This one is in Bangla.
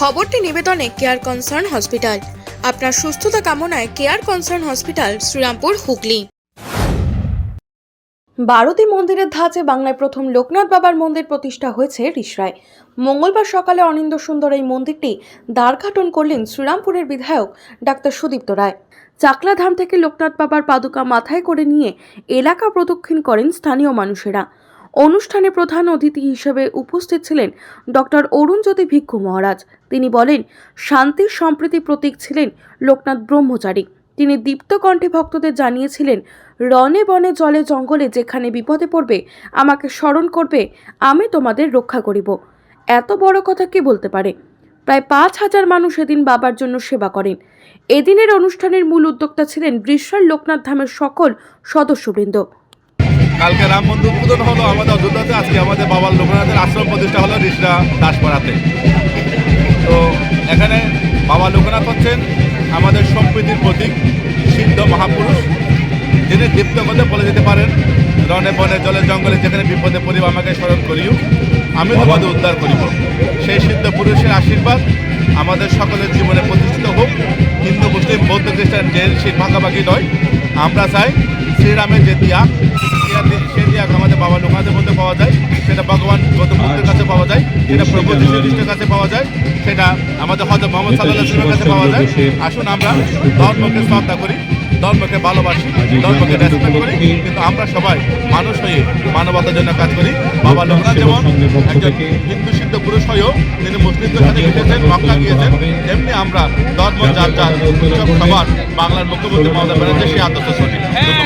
খবরটি নিবেদনে কেয়ার কনসার্ন হসপিটাল আপনার সুস্থতা কামনায় care concern hospital Serampore, Hooghly. বারোটি মন্দিরের ধাঁচে বাংলায় প্রথম লোকনাথ বাবার মন্দির প্রতিষ্ঠা হয়েছে রিসরায়। মঙ্গলবার সকালে অনিন্দ সুন্দর এই মন্দিরটি দ্বারঘাটন করলেন শ্রীরামপুরের বিধায়ক ডাক্তার সুদীপ্ত রায়। চাকলাধাম থেকে লোকনাথ বাবার পাদুকা মাথায় করে নিয়ে এলাকা প্রদক্ষিণ করেন স্থানীয় মানুষেরা। অনুষ্ঠানে প্রধান অতিথি হিসেবে উপস্থিত ছিলেন ডক্টর অরুণজ্যোতি ভিক্ষু মহারাজ। তিনি বলেন, শান্তির সম্প্রীতি প্রতীক ছিলেন লোকনাথ ব্রহ্মচারী। তিনি দীপ্ত কণ্ঠে ভক্তদের জানিয়েছিলেন রনে বনে জলে জঙ্গলে যেখানে বিপদে পড়বে, আমাকে স্মরণ করবে, আমি তোমাদের রক্ষা করিব। এত বড় কথা কে বলতে পারে? প্রায় পাঁচ হাজার মানুষ এদিন বাবার জন্য সেবা করেন। এদিনের অনুষ্ঠানের মূল উদ্যোক্তা ছিলেন বৃষ্ণার লোকনাথ ধামের সকল সদস্যবৃন্দ। কালকে রাম মন্দির উদ্বোধন হলো আমাদের অযোধ্যাতে, আজকে আমাদের বাবার লোকনাথের আশ্রম প্রতিষ্ঠা হলো রিসরা দাসপাড়াতে। তো এখানে বাবা লোকনাথ হচ্ছেন আমাদের সম্প্রীতির প্রতীক, সিদ্ধ মহাপুরুষ, যিনি দীপ্ত কথা বলে যেতে পারেন রনে বনে জলে জঙ্গলে যেখানে বিপদে পড়িব, আমাকে স্মরণ করিও, আমি তোমাদের উদ্ধার করিব। সেই সিদ্ধ পুরুষের আশীর্বাদ আমাদের সকলের জীবনে প্রতিষ্ঠিত হোক। হিন্দু, মুসলিম, বৌদ্ধ, খ্রিস্টান যে সেই ভাগাভাগি নয়। আমরা চাই শ্রীরামের যে ত্যাগ- সেটা প্রভু যীশু খ্রিস্টের কাছে পাওয়া যায় সেটা আমাদের হজরত মোহাম্মদ সাল্লাহ সাল্লামের কাছে পাওয়া যায়। আসুন আমরা ধর্মকে শ্রদ্ধা করি ধর্মকে ভালোবাসি ধর্মকে রেসপেক্ট করি কিন্তু আমরা সবাই মানুষ হয়ে মানবতার জন্য কাজ করি। বাবা লোকনাথ যেমন একজন হিন্দু সিদ্ধ পুরুষ হয়েও তিনি মুসলিমদের সাথে মিশেছেন মক্কা গিয়েছেন। তেমনি আমরা ধর্ম যার যার সবার বাংলার মুখ্যমন্ত্রী মমতা ব্যানার্জি সেই আদর্শ সঠিক